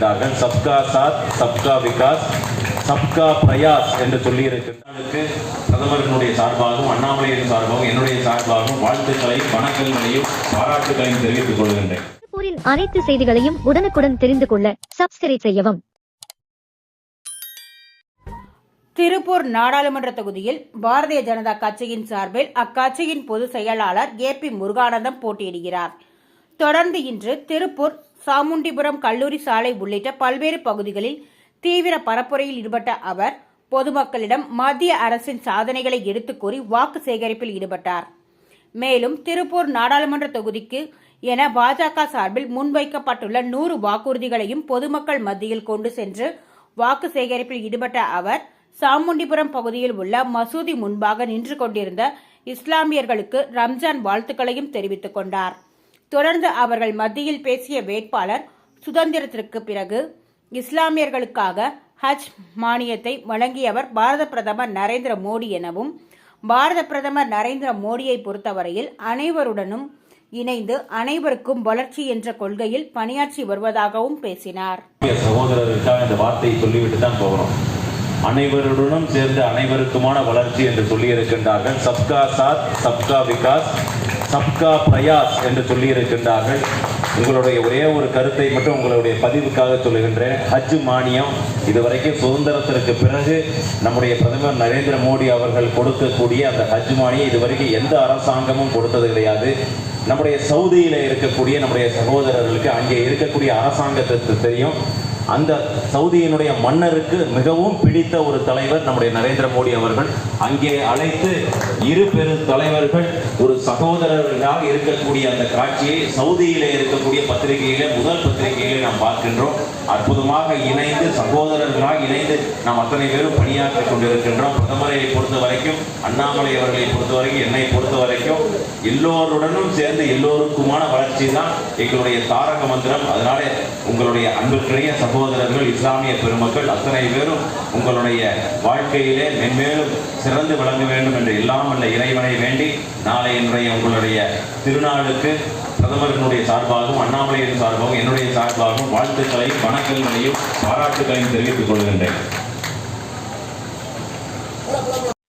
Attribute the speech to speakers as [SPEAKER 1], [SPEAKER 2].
[SPEAKER 1] சப்கா சாத் சப்கா விகாஸ் சப்கா பிரயாஸ் என்று சொல்லியிருக்கிறார்களுக்கு பிரதமரினுடைய சார்பாகவும் அண்ணாமலையின் சார்பாகவும் என்னுடைய சார்பாகவும் வாழ்த்துக்களையும் வணக்கங்களையும் பாராட்டுகளையும் தெரிவித்துக் கொள்கின்றேன்.
[SPEAKER 2] அனைத்து செய்திகளையும் உடனுக்குடன் தெரிந்து கொள்ள சப்ஸ்கிரைப் செய்யவும்.
[SPEAKER 3] திருப்பூர் நாடாளுமன்ற தொகுதியில் பாரதிய ஜனதா கட்சியின் சார்பில் அக்கட்சியின் பொதுச் செயலாளர் ஏ பி முருகானந்தம் போட்டியிடுகிறார். தொடர்ந்து இன்று திருப்பூர் சாமுண்டிபுரம் கல்லூரி சாலை உள்ளிட்ட பல்வேறு பகுதிகளில் தீவிர பரப்புரையில் ஈடுபட்ட அவர் பொதுமக்களிடம் மத்திய அரசின் சாதனைகளை எடுத்துக்கூறி வாக்கு சேகரிப்பில் ஈடுபட்டார். மேலும் திருப்பூர் நாடாளுமன்ற தொகுதிக்கு என பாஜக சார்பில் முன்வைக்கப்பட்டுள்ள நூறு வாக்குறுதிகளையும் பொதுமக்கள் மத்தியில் கொண்டு சென்று வாக்கு சேகரிப்பில் ஈடுபட்ட அவர் சாமுண்டிபுரம் பகுதியில் உள்ள மசூதி முன்பாக நின்று கொண்டிருந்த இஸ்லாமியர்களுக்கு ரம்ஜான் வாழ்த்துக்களையும் தெரிவித்துக் கொண்டார். தொடர்ந்து அவர்கள் மத்தியில் பேசிய வேட்பாளர் சுதந்திரத்திற்கு பிறகு இஸ்லாமியர்களுக்காக ஹஜ் மானியத்தை வழங்கியவர் பாரத பிரதமர் நரேந்திர மோடி எனவும் பாரத பிரதமர் நரேந்திர மோடியை பொறுத்தவரையில் அனைவருடனும் இணைந்து அனைவருக்கும் வளர்ச்சி என்ற கொள்கையில் பணியாற்றி வருவதாகவும் பேசினார்.
[SPEAKER 1] சகோதரருக்காக இந்த வார்த்தையை சொல்லிவிட்டு தான் போகிறோம் அனைவருடனும் சேர்ந்து அனைவருக்குமான வளர்ச்சி என்று சொல்லியிருக்கின்றார்கள். சப்கா சாத் சப்கா விகாஸ் சப்கா பிரயாஸ் என்று சொல்லி இருக்கின்றார்கள். உங்களுடைய ஒரே ஒரு கருத்தை மட்டும் உங்களுடைய பதிவுக்காக சொல்லுகின்றேன். ஹஜ் மானியம் இதுவரைக்கும் சுதந்திரத்திற்கு பிறகு நம்முடைய பிரதமர் நரேந்திர மோடி அவர்கள் கொடுக்கக்கூடிய அந்த ஹஜ் மானியம் இதுவரைக்கும் எந்த அரசாங்கமும் கொடுத்தது கிடையாது. நம்முடைய சவுதியில் இருக்கக்கூடிய நம்முடைய சகோதரர்களுக்கு அங்கே இருக்கக்கூடிய அரசாங்கத்திற்கு தெரியும். அந்த சவுதியினுடைய மன்னருக்கு மிகவும் பிடித்த ஒரு தலைவர் நம்முடைய நரேந்திர மோடி அவர்கள். அங்கே அழைத்து இரு பெரு தலைவர்கள் ஒரு சகோதரர்களாக இருக்கக்கூடிய அந்த காட்சியை சவுதியிலே இருக்கக்கூடிய பத்திரிகையிலே முதல் பத்திரிகையிலே நாம் பார்க்கின்றோம். அற்புதமாக இணைந்து சகோதரர்களாக இணைந்து நாம் அத்தனை பேரும் பணியாற்றிக் கொண்டிருக்கின்றோம். பிரதமரை பொறுத்த வரைக்கும் அண்ணாமலை அவர்களை பொறுத்த வரைக்கும் என்னை பொறுத்த வரைக்கும் எல்லோருடனும் சேர்ந்து எல்லோருக்குமான வளர்ச்சி தான் எங்களுடைய தாரக மந்திரம். அதனால உங்களுடைய அன்புக்குரிய சகோதரர்கள் இஸ்லாமிய பெருமக்கள் அத்தனை பேரும் உங்களுடைய வாழ்க்கையிலே மென்மேலும் சிறந்து விளங்க வேண்டும் என்று எல்லாம் வல்ல இறைவனை வேண்டி நாளை இன்றைய உங்களுடைய திருநாளுக்கு பிரதமரினுடைய சார்பாகவும் அண்ணாமலையின் சார்பாகவும் என்னுடைய சார்பாகவும் வாழ்த்துக்களையும் வணக்கங்களையும் பாராட்டுகளையும் தெரிவித்துக் கொள்கின்றேன்.